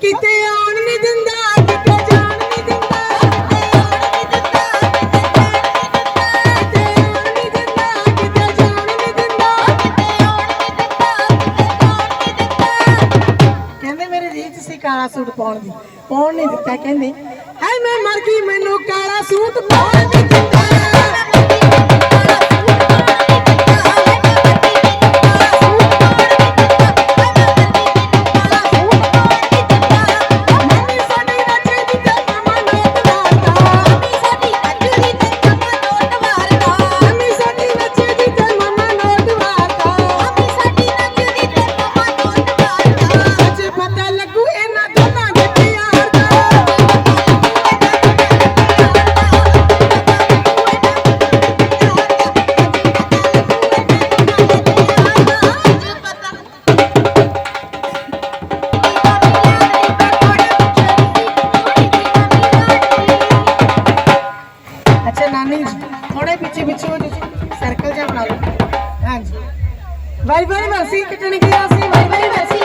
ਕਿਤੇ ਨਹੀਂ ਕਹਿੰਦੇ ਮੇਰੇ ਰੀਚ ਸੀ ਕਾਲਾ ਸੂਟ ਪਾਉਣ ਦੀ, ਪਾਉਣ ਨਹੀਂ ਦਿੱਤਾ ਕਹਿੰਦੇ। ਹਾਏ ਮੈਂ ਮਰ ਗਈ, ਮੈਨੂੰ ਕਾਲਾ ਸੂਟ ਪਾਉਣ ਨਹੀਂ ਦਿੱਤਾ। ਅੱਛਾ, ਨਾਨੀ ਜੀ ਥੋੜੇ ਪਿੱਛੇ ਪਿੱਛੇ ਹੋ ਤੁਸੀਂ ਸਰਕਲ ਜਿਹਾ ਬਣਾ ਲਓ। ਹਾਂਜੀ। ਵਾਈ ਵਾਈ ਵਰਸੀ ਕੱਟਣ ਗਿਆ ਸੀ ਵਾਈ ਵਾਈ ਵਰਸੀ